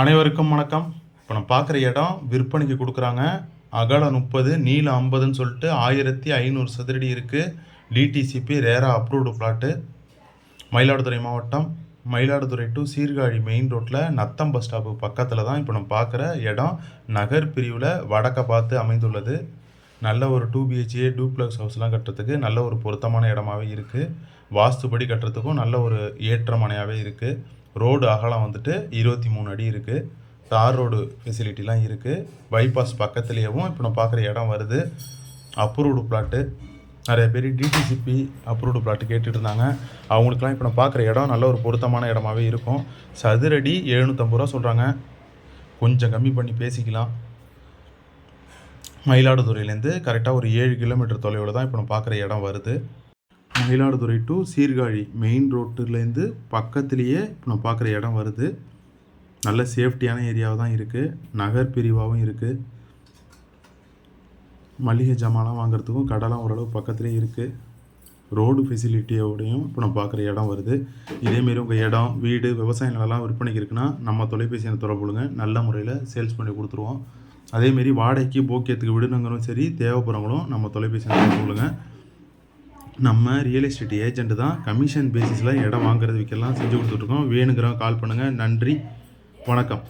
அனைவருக்கும் வணக்கம். இப்போ நம்ம பார்க்குற இடம் விற்பனைக்கு கொடுக்குறாங்க. அகலம் முப்பது நீளம் ஐம்பதுன்னு சொல்லிட்டு ஆயிரத்தி ஐநூறு சதுரடி இருக்குது டிடிசிபி ரேரா அப்ரூவ்டு பிளாட்டு மயிலாடுதுறை மாவட்டம் மயிலாடுதுறை டு சீர்காழி மெயின் ரோட்டில் நத்தம் பஸ் ஸ்டாப்பு பக்கத்தில் தான் இப்போ நம்ம பார்க்குற இடம். நகர் பிரிவில் வடக்க பார்த்து அமைந்துள்ளது. நல்ல ஒரு டூ பிஹெச்ஏ டூப்ளக்ஸ் ஹவுஸ்லாம் கட்டுறதுக்கு நல்ல ஒரு பொருத்தமான இடமாவே இருக்குது வாஸ்துபடி கட்டுறதுக்கும் நல்ல ஒரு ஏற்ற மனையாகவே இருக்குது ரோடு அகலம் வந்துட்டு இருபத்தி மூணு அடி இருக்குது தார் ரோடு ஃபெசிலிட்டிலாம் இருக்குது பைபாஸ் பக்கத்துலேயேவும் இப்போ நான் பார்க்குற இடம் வருது. அப்ரூவ்டு பிளாட்டு நிறைய பேர் டிடிசிபி அப்ரூவ்டு பிளாட்டு கேட்டுட்டு இருந்தாங்க. அவங்களுக்குலாம் இப்போ நான் பார்க்குற இடம் நல்ல ஒரு பொருத்தமான இடமாவே இருக்கும். சதுரடி எழுநூற்றம்பது ரூபா சொல்கிறாங்க கொஞ்சம் கம்மி பண்ணி பேசிக்கலாம். மயிலாடுதுறையிலேருந்து கரெக்டாக ஒரு ஏழு கிலோமீட்டர் தொலைவில் தான் இப்போ நான் பார்க்குற இடம் வருது. மயிலாடுதுறை டு சீர்காழி மெயின் ரோட்டுலேருந்து பக்கத்துலேயே இப்போ நம்ம பார்க்குற இடம் வருது. நல்ல சேஃப்டியான ஏரியாவாக தான் இருக்குது நகர் பிரிவாகவும் இருக்குது மளிகை ஜாமான்லாம் வாங்குறதுக்கும் கடைலாம் ஓரளவு பக்கத்துலேயே இருக்குது ரோடு ஃபெசிலிட்டியோடையும் இப்போ நம்ம பார்க்குற இடம் வருது. இதேமாரி உங்கள் இடம் வீடு விவசாய நிலம்லாம் விற்பனைக்கு இருக்குன்னா நம்ம தொலைபேசி எண்ணை தொடர்புடுங்க நல்ல முறையில் சேல்ஸ் பண்ணி கொடுத்துருவோம். அதேமாரி வாடகைக்கு போக்கியத்துக்கு விடுனங்களும் சரி தேவைப்படுறவங்களும் நம்ம தொலைபேசி தொடர்புடுங்க நம்ம ரியல் எஸ்டேட் ஏஜென்ட் தான் கமிஷன் பேசிஸில் இடம் வாங்குறது விற்கலாம் செஞ்சு கொடுத்துட்ருக்கோம் வேணுங்கிறவங்க கால் பண்ணுங்கள் நன்றி. வணக்கம்.